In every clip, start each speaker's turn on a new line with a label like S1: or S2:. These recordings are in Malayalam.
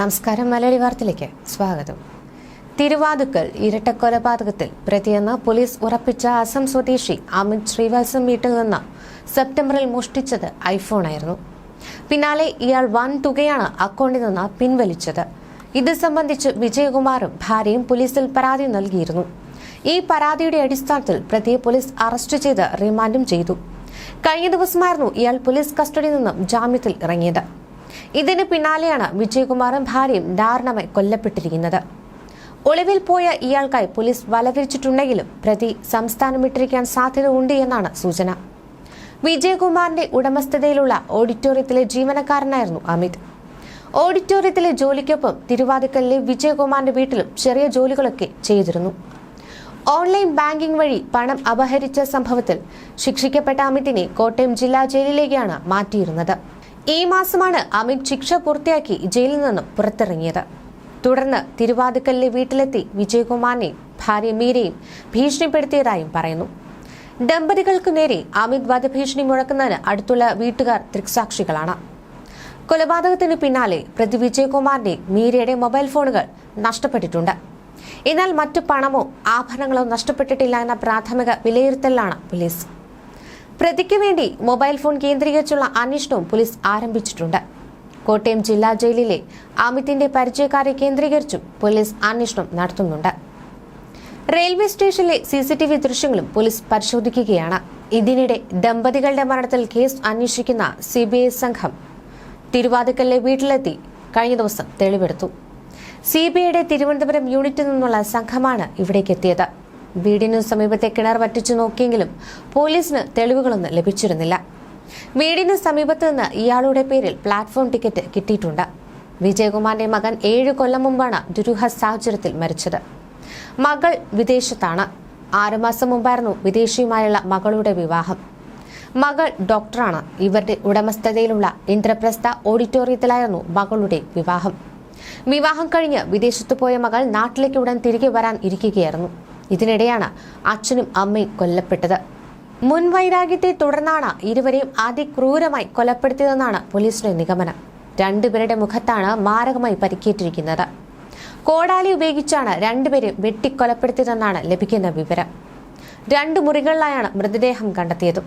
S1: നമസ്കാരം മലയാളി വാർത്തയിലേക്ക് സ്വാഗതം. തിരുവാതുക്കൽ ഇരട്ടക്കൊലപാതകത്തിൽ പ്രതിയെന്ന് പോലീസ് ഉറപ്പിച്ച അസം സ്വദേശി അമിത് ശ്രീവാസം വീട്ടിൽ നിന്ന് സെപ്റ്റംബറിൽ മോഷ്ടിച്ചത് ഐഫോണായിരുന്നു പിന്നാലെ ഇയാൾ വൻ തുകയാണ് അക്കൗണ്ടിൽ നിന്ന് പിൻവലിച്ചത്. ഇത് സംബന്ധിച്ച് വിജയകുമാറും ഭാര്യയും പോലീസിൽ പരാതി നൽകിയിരുന്നു. ഈ പരാതിയുടെ അടിസ്ഥാനത്തിൽ പ്രതിയെ പോലീസ് അറസ്റ്റ് ചെയ്ത് റിമാൻഡും ചെയ്തു. കഴിഞ്ഞ ദിവസമായിരുന്നു ഇയാൾ പോലീസ് കസ്റ്റഡിയിൽ നിന്നും ജാമ്യത്തിൽ ഇറങ്ങിയത്. ഇതിന് പിന്നാലെയാണ് വിജയകുമാറും ഭാര്യയും ദാരുണമായി കൊല്ലപ്പെട്ടിരിക്കുന്നത്. ഒളിവിൽ പോയ ഇയാൾക്കായി പോലീസ് വലവിരിച്ചിട്ടുണ്ടെങ്കിലും പ്രതി സംസ്ഥാനം വിട്ടിരിക്കാൻ സാധ്യത ഉണ്ട് എന്നാണ് സൂചന. വിജയകുമാറിന്റെ ഉടമസ്ഥതയിലുള്ള ഓഡിറ്റോറിയത്തിലെ ജീവനക്കാരനായിരുന്നു അമിത്. ഓഡിറ്റോറിയത്തിലെ ജോലിക്കൊപ്പം തിരുവാതിക്കലിലെ വിജയകുമാറിന്റെ വീട്ടിലും ചെറിയ ജോലികളൊക്കെ ചെയ്തിരുന്നു. ഓൺലൈൻ ബാങ്കിംഗ് വഴി പണം അപഹരിച്ച സംഭവത്തിൽ ശിക്ഷിക്കപ്പെട്ട അമിതിനെ കോട്ടയം ജില്ലാ ജയിലിലേക്കാണ് മാറ്റിയിരുന്നത്. ഈ മാസമാണ് അമിത് ശിക്ഷ പൂർത്തിയാക്കി ജയിലിൽ നിന്നും പുറത്തിറങ്ങിയത്. തുടർന്ന് തിരുവാതുക്കലിലെ വീട്ടിലെത്തി വിജയകുമാറിനെയും ഭാര്യ മീരയും ഭീഷണിപ്പെടുത്തിയതായും പറയുന്നു. ദമ്പതികൾക്കു നേരെ അമിത് വധഭീഷണി മുഴക്കുന്നതിന് അടുത്തുള്ള വീട്ടുകാർ ദൃക്സാക്ഷികളാണ്. കൊലപാതകത്തിന് പിന്നാലെ പ്രതി വിജയകുമാറിന്റെ മീരയുടെ മൊബൈൽ ഫോണുകൾ നഷ്ടപ്പെട്ടിട്ടുണ്ട്. എന്നാൽ മറ്റു പണമോ ആഭരണങ്ങളോ നഷ്ടപ്പെട്ടിട്ടില്ല എന്ന പ്രാഥമിക വിലയിരുത്തലിലാണ് പോലീസ്. പ്രതിക്ക് വേണ്ടി മൊബൈൽ ഫോൺ കേന്ദ്രീകരിച്ചുള്ള അന്വേഷണവും പോലീസ് ആരംഭിച്ചിട്ടുണ്ട്. കോട്ടയം ജില്ലാ ജയിലിലെ അമിതിന്റെ പരിചയക്കാരെ കേന്ദ്രീകരിച്ചും പോലീസ് അന്വേഷണം നടത്തുന്നുണ്ട്. റെയിൽവേ സ്റ്റേഷനിലെ സി സി ടി വി ദൃശ്യങ്ങളും പോലീസ് പരിശോധിക്കുകയാണ്. ഇതിനിടെ ദമ്പതികളുടെ മരണത്തിൽ കേസ് അന്വേഷിക്കുന്ന സി ബി ഐ സംഘം തിരുവാതുക്കലിലെ വീട്ടിലെത്തി കഴിഞ്ഞ ദിവസം തെളിവെടുത്തു. സി ബി ഐയുടെ തിരുവനന്തപുരം യൂണിറ്റിൽ നിന്നുള്ള സംഘമാണ് ഇവിടേക്ക് എത്തിയത് വീടിനു സമീപത്തെ കിണർ വറ്റിച്ചു നോക്കിയെങ്കിലും പോലീസിന് തെളിവുകളൊന്നും ലഭിച്ചിരുന്നില്ല. വീടിന് സമീപത്ത് നിന്ന് ഇയാളുടെ പേരിൽ പ്ലാറ്റ്ഫോം ടിക്കറ്റ് കിട്ടിയിട്ടുണ്ട്. വിജയകുമാറിന്റെ മകൻ ഏഴ് കൊല്ലം മുമ്പാണ് ദുരൂഹ സാഹചര്യത്തിൽ മരിച്ചത്. മകൾ വിദേശത്താണ്. ആറുമാസം മുമ്പായിരുന്നു വിദേശിയുമായുള്ള മകളുടെ വിവാഹം. മകൾ ഡോക്ടറാണ്. ഇവരുടെ ഉടമസ്ഥതയിലുള്ള ഇന്ദ്രപ്രസ്ഥ ഓഡിറ്റോറിയത്തിലായിരുന്നു മകളുടെ വിവാഹം. വിവാഹം കഴിഞ്ഞ് വിദേശത്ത് പോയ മകൾ നാട്ടിലേക്ക് ഉടൻ തിരികെ വരാൻ ഇരിക്കുകയായിരുന്നു. ഇതിനിടെയാണ് അച്ഛനും അമ്മയും കൊല്ലപ്പെട്ടത്. മുൻവൈരാഗ്യത്തെ തുടർന്നാണ് ഇരുവരെയും അതിക്രൂരമായി കൊലപ്പെടുത്തിയതെന്നാണ് പോലീസിന്റെ നിഗമനം. രണ്ടുപേരുടെ മുഖത്താണ് മാരകമായി പരിക്കേറ്റിരിക്കുന്നത്. കോടാലി ഉപയോഗിച്ചാണ് രണ്ടുപേരെയും വെട്ടിക്കൊലപ്പെടുത്തിയതെന്നാണ് ലഭിക്കുന്ന വിവരം. രണ്ട് മുറികളിലായാണ് മൃതദേഹം കണ്ടെത്തിയതും.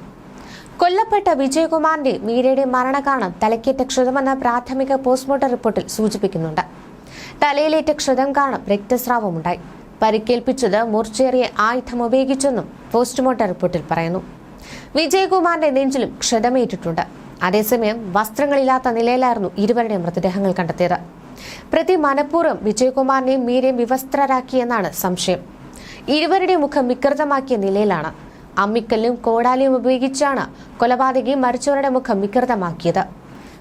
S1: കൊല്ലപ്പെട്ട വിജയകുമാറിന്റെ മീരയുടെ മരണകാരണം തലക്കേറ്റ ക്ഷതമെന്ന പ്രാഥമിക പോസ്റ്റ്മോർട്ടം റിപ്പോർട്ടിൽ സൂചിപ്പിക്കുന്നുണ്ട്. തലയിലേറ്റ ക്ഷതം കാരണം രക്തസ്രാവമുണ്ടായി. പരിക്കേൽപ്പിച്ചത് മൂർച്ചേറിയ ആയുധം ഉപയോഗിച്ചെന്നും പോസ്റ്റ്മോർട്ടം റിപ്പോർട്ടിൽ പറയുന്നു. വിജയകുമാറിന്റെ നെഞ്ചിലും ക്ഷതമേറ്റിട്ടുണ്ട്. അതേസമയം വസ്ത്രങ്ങളില്ലാത്ത നിലയിലായിരുന്നു ഇരുവരുടെ മൃതദേഹങ്ങൾ കണ്ടെത്തിയത്. പ്രതി മനഃപൂർവം വിജയകുമാറിനെയും മീരയും വിവസ്ത്രരാക്കിയെന്നാണ് സംശയം. ഇരുവരുടെ മുഖം വികൃതമാക്കിയ നിലയിലാണ്. അമ്മിക്കല്ലും കോടാലിയും ഉപയോഗിച്ചാണ് കൊലപാതകി മരിച്ചവരുടെ മുഖം വികൃതമാക്കിയത്.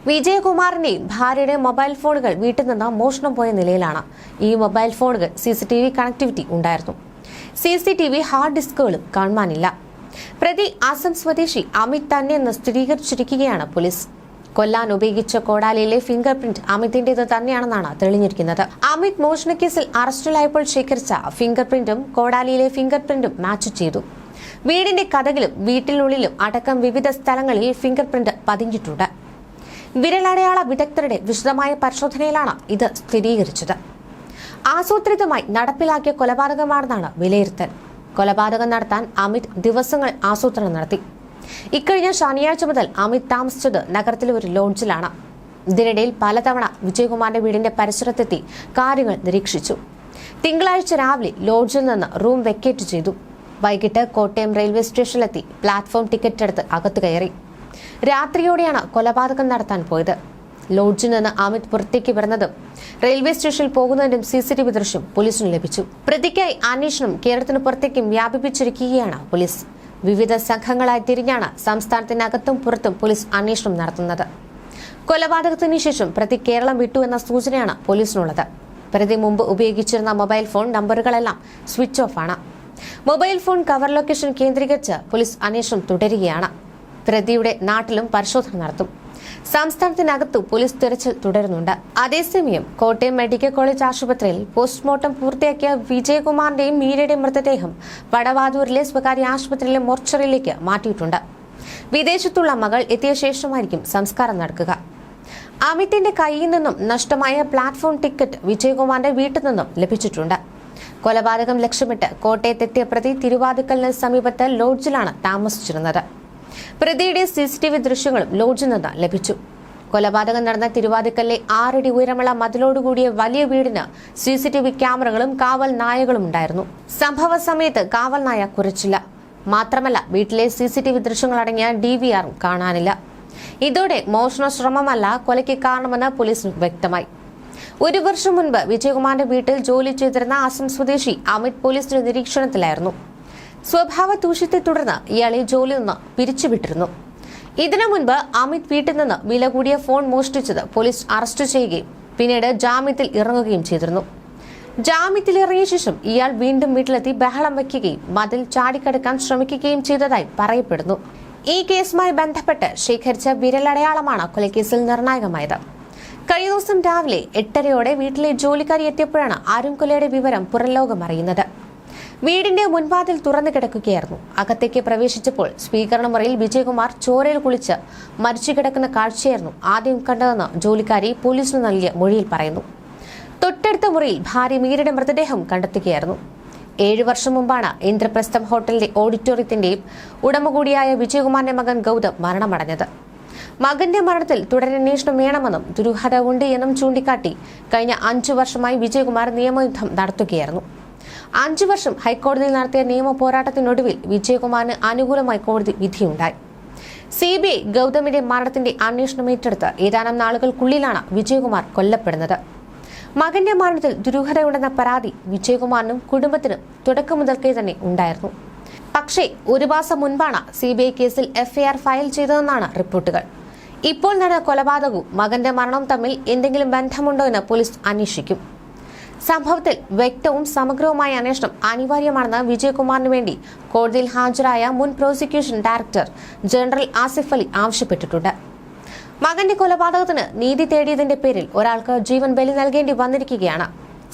S1: വിജയകുമാറിന്റെയും ഭാര്യയുടെ മൊബൈൽ ഫോണുകൾ വീട്ടിൽ നിന്ന് മോഷണം പോയ നിലയിലാണ് ഈ മൊബൈൽ ഫോണുകൾ C C T V connectivity ഉണ്ടായിരുന്നു. C C T V hard ഡിസ്കുകളും കാണുവാനില്ല. പ്രതി ആസം സ്വദേശി അമിത് തന്നെ എന്ന് സ്ഥിരീകരിച്ചിരിക്കുകയാണ് പോലീസ്. കൊല്ലാൻ ഉപയോഗിച്ച കോടാലിയിലെ ഫിംഗർ പ്രിന്റ് അമിതിന്റേത് തന്നെയാണെന്നാണ് തെളിഞ്ഞിരിക്കുന്നത്. അമിത് മോഷണക്കേസിൽ അറസ്റ്റിലായപ്പോൾ ശേഖരിച്ച ഫിംഗർ പ്രിന്റും കോടാലിയിലെ ഫിംഗർ പ്രിന്റും മാച്ച് ചെയ്തു. വീടിന്റെ കഥകിലും വീട്ടിനുള്ളിലും അടക്കം വിവിധ സ്ഥലങ്ങളിൽ ഫിംഗർ പ്രിന്റ് പതിഞ്ഞിട്ടുണ്ട്. വിരലടയാള വിദഗ്ധരുടെ വിശദമായ പരിശോധനയിലാണ് ഇത് സ്ഥിരീകരിച്ചത്. ആസൂത്രിതമായി നടപ്പിലാക്കിയ കൊലപാതകമാണെന്നാണ് വിലയിരുത്തൽ. കൊലപാതകം നടത്താൻ അമിത് ദിവസങ്ങൾ ആസൂത്രണം നടത്തി. ഇക്കഴിഞ്ഞ ശനിയാഴ്ച മുതൽ അമിത് താമസിച്ചത് നഗരത്തിലെ ഒരു ലോഡ്ജിലാണ്. ഇതിനിടയിൽ പലതവണ വിജയകുമാറിന്റെ വീടിന്റെ പരിസരത്തെത്തി കാര്യങ്ങൾ നിരീക്ഷിച്ചു. തിങ്കളാഴ്ച രാവിലെ ലോഡ്ജിൽ നിന്ന് റൂം വെക്കേറ്റ് ചെയ്തു. വൈകിട്ട് കോട്ടയം റെയിൽവേ സ്റ്റേഷനിലെത്തി പ്ലാറ്റ്ഫോം ടിക്കറ്റ് എടുത്ത് അകത്തു കയറി. രാത്രിയോടെയാണ് കൊലപാതകം നടത്താൻ പോയത്. ലോഡ്ജിൽ നിന്ന് അമിത് പുറത്തേക്ക് വരുന്നതും റെയിൽവേ സ്റ്റേഷനിൽ പോകുന്നതിനും സി സി ടി വി ദൃശ്യം പോലീസിന് ലഭിച്ചു. പ്രതിക്കായി അന്വേഷണം കേരളത്തിന് പുറത്തേക്കും വ്യാപിപ്പിച്ചിരിക്കുകയാണ് പോലീസ്. വിവിധ സംഘങ്ങളായി തിരിഞ്ഞാണ് സംസ്ഥാനത്തിനകത്തും പുറത്തും പോലീസ് അന്വേഷണം നടത്തുന്നത്. കൊലപാതകത്തിന് ശേഷം പ്രതി കേരളം വിട്ടു എന്ന സൂചനയാണ് പോലീസിനുള്ളത്. പ്രതി മുമ്പ് ഉപയോഗിച്ചിരുന്ന മൊബൈൽ ഫോൺ നമ്പറുകളെല്ലാം സ്വിച്ച് ഓഫ് ആണ്. മൊബൈൽ ഫോൺ കവർ ലൊക്കേഷൻ കേന്ദ്രീകരിച്ച് പോലീസ് അന്വേഷണം തുടരുകയാണ്. പ്രതിയുടെ നാട്ടിലും പരിശോധന നടത്തും. സംസ്ഥാനത്തിനകത്തു പോലീസ് തിരച്ചിൽ തുടരുന്നുണ്ട്. അതേസമയം കോട്ടയം മെഡിക്കൽ കോളേജ് ആശുപത്രിയിൽ പോസ്റ്റ്മോർട്ടം പൂർത്തിയാക്കിയ വിജയകുമാറിന്റെയും മീരയുടെയും മൃതദേഹം വടവാതൂരിലെ സ്വകാര്യ ആശുപത്രിയിലെ മോർച്ചറിയിലേക്ക് മാറ്റിയിട്ടുണ്ട്. വിദേശത്തുള്ള മകൾ എത്തിയ ശേഷമായിരിക്കും സംസ്കാരം നടക്കുക. അമിതിന്റെ കയ്യിൽ നിന്നും നഷ്ടമായ പ്ലാറ്റ്ഫോം ടിക്കറ്റ് വിജയകുമാറിന്റെ വീട്ടിൽ നിന്നും ലഭിച്ചിട്ടുണ്ട്. കൊലപാതകം ലക്ഷ്യമിട്ട് കോട്ടയത്തെത്തിയ പ്രതി തിരുവാതുക്കലിന് സമീപത്ത് ലോഡ്ജിലാണ് താമസിച്ചിരുന്നത്. പ്രതിയുടെ സി സി ടി വി ദൃശ്യങ്ങളും ലോഡ്ജിൽ നിന്ന് ലഭിച്ചു. കൊലപാതകം നടന്ന തിരുവാതിക്കല്ലെ ആറടി ഉയരമുള്ള മതിലോടുകൂടിയ വലിയ വീടിന് സി സി ടി വി ക്യാമറകളും കാവൽ നായകളും ഉണ്ടായിരുന്നു. സംഭവ സമയത്ത് കാവൽ നായ കുറിച്ചില്ല മാത്രമല്ല വീട്ടിലെ സി സി ടി വി ദൃശ്യങ്ങളടങ്ങിയ ഡി വി ആറും കാണാനില്ല. ഇതോടെ മോഷണ ശ്രമമല്ല കൊലയ്ക്ക് കാരണമെന്ന് പോലീസ് വ്യക്തമായി. ഒരു വർഷം മുൻപ് വിജയകുമാറിന്റെ വീട്ടിൽ ജോലി ചെയ്തിരുന്ന അസം സ്വദേശി അമിത് പോലീസിന്റെ നിരീക്ഷണത്തിലായിരുന്നു. സ്വഭാവ ദൂഷ്യത്തെ തുടർന്ന് ഇയാളെ ജോലിയിൽ നിന്ന് പിരിച്ചുവിട്ടിരുന്നു. ഇതിനു മുൻപ് അമിത് വീട്ടിൽ നിന്ന് വില കൂടിയ ഫോൺ മോഷ്ടിച്ചത് പോലീസ് അറസ്റ്റ് ചെയ്യുകയും പിന്നീട് ജാമ്യത്തിൽ ഇറങ്ങുകയും ചെയ്തിരുന്നു. ജാമ്യത്തിൽ ഇറങ്ങിയ ശേഷം ഇയാൾ വീണ്ടും വീട്ടിലെത്തി ബഹളം വയ്ക്കുകയും മതിൽ ചാടിക്കടക്കാൻ ശ്രമിക്കുകയും ചെയ്തതായി പറയപ്പെടുന്നു. ഈ കേസുമായി ബന്ധപ്പെട്ട് ശേഖരിച്ച വിരലടയാളമാണ് കൊലക്കേസിൽ നിർണായകമായത്. കഴിഞ്ഞ ദിവസം രാവിലെ എട്ടരയോടെ വീട്ടിലെ ജോലിക്കാരി എത്തിയപ്പോഴാണ് അരുൺകൊലയുടെ വിവരം പുറംലോകം അറിയുന്നത്. വീടിന്റെ മുൻവാതിൽ തുറന്നു കിടക്കുകയായിരുന്നു. അകത്തേക്ക് പ്രവേശിച്ചപ്പോൾ സ്വീകരണ മുറിയിൽ വിജയകുമാർ ചോരയിൽ കുളിച്ച് മരിച്ചു കിടക്കുന്ന കാഴ്ചയായിരുന്നു ആദ്യം കണ്ടതെന്ന് ജോലിക്കാരി പോലീസിന് നൽകിയ മൊഴിയിൽ പറയുന്നു. തൊട്ടടുത്ത മുറിയിൽ ഭാര്യ മീരയുടെ മൃതദേഹം കണ്ടെത്തുകയായിരുന്നു. ഏഴു വർഷം മുമ്പാണ് ഇന്ദ്രപ്രസ്ഥം ഹോട്ടലിന്റെ ഓഡിറ്റോറിയത്തിന്റെയും ഉടമ കൂടിയായ വിജയകുമാറിന്റെ മകൻ ഗൗതം മരണമടഞ്ഞത്. മകന്റെ മരണത്തിൽ തുടരന്വേഷണം വേണമെന്നും ദുരൂഹത ഉണ്ട് എന്നും ചൂണ്ടിക്കാട്ടി കഴിഞ്ഞ അഞ്ചു വർഷമായി വിജയകുമാർ നിയമയുദ്ധം നടത്തുകയായിരുന്നു. അഞ്ചു വർഷം ഹൈക്കോടതിയിൽ നടത്തിയ നിയമ പോരാട്ടത്തിനൊടുവിൽ വിജയകുമാറിന് അനുകൂലമായി കോടതി വിധിയുണ്ടായി. സി ബി ഐ ഗൗതമിന്റെ മരണത്തിന്റെ അന്വേഷണം ഏറ്റെടുത്ത് ഏതാനും നാളുകൾക്കുള്ളിലാണ് വിജയകുമാർ കൊല്ലപ്പെടുന്നത്. മകന്റെ മരണത്തിൽ ദുരൂഹതയുണ്ടെന്ന പരാതി വിജയകുമാറിനും കുടുംബത്തിനും തുടക്കം മുതൽക്കേ തന്നെ ഉണ്ടായിരുന്നു. പക്ഷേ ഒരു മാസം മുൻപാണ് സി ബി ഐ കേസിൽ എഫ്ഐആർ ഫയൽ ചെയ്തതെന്നാണ് റിപ്പോർട്ടുകൾ. ഇപ്പോൾ നടന്ന കൊലപാതകവും മകന്റെ മരണവും തമ്മിൽ എന്തെങ്കിലും ബന്ധമുണ്ടോ എന്ന് പോലീസ് അന്വേഷിക്കും. സംഭവത്തിൽ വ്യക്തവും സമഗ്രവുമായ അന്വേഷണം അനിവാര്യമാണെന്ന് വിജയകുമാറിന് വേണ്ടി കോടതിയിൽ ഹാജരായ മുൻ prosecution director general Asif Ali ആവശ്യപ്പെട്ടിട്ടുണ്ട്. മകന്റെ കൊലപാതകത്തിന് നീതി തേടിയതിന്റെ പേരിൽ ഒരാൾക്ക് ജീവൻ ബലി നൽകേണ്ടി വന്നിരിക്കുകയാണ്.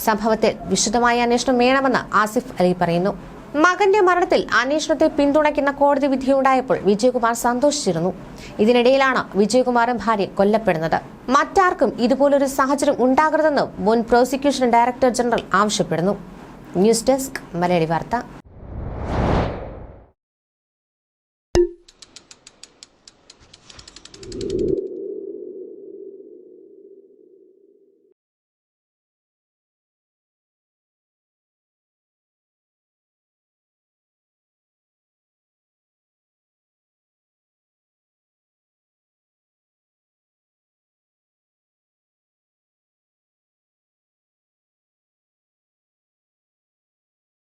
S1: സംഭവത്തിൽ വിശദമായ അന്വേഷണം വേണമെന്ന് ആസിഫ് അലി പറയുന്നു. മകന്റെ മരണത്തിൽ അന്വേഷണത്തെ പിന്തുണയ്ക്കുന്ന കോടതി വിധിയുണ്ടായപ്പോൾ വിജയകുമാർ സന്തോഷിച്ചിരുന്നു. ഇതിനിടയിലാണ് വിജയകുമാറും ഭാര്യ കൊല്ലപ്പെടുന്നത്. മറ്റാർക്കും ഇതുപോലൊരു സാഹചര്യം ഉണ്ടാകരുതെന്ന് മുൻ പ്രോസിക്യൂഷൻ ഡയറക്ടർ ജനറൽ ആവശ്യപ്പെടുന്നു. ന്യൂസ് ഡെസ്ക് മലയാളി വാർത്ത.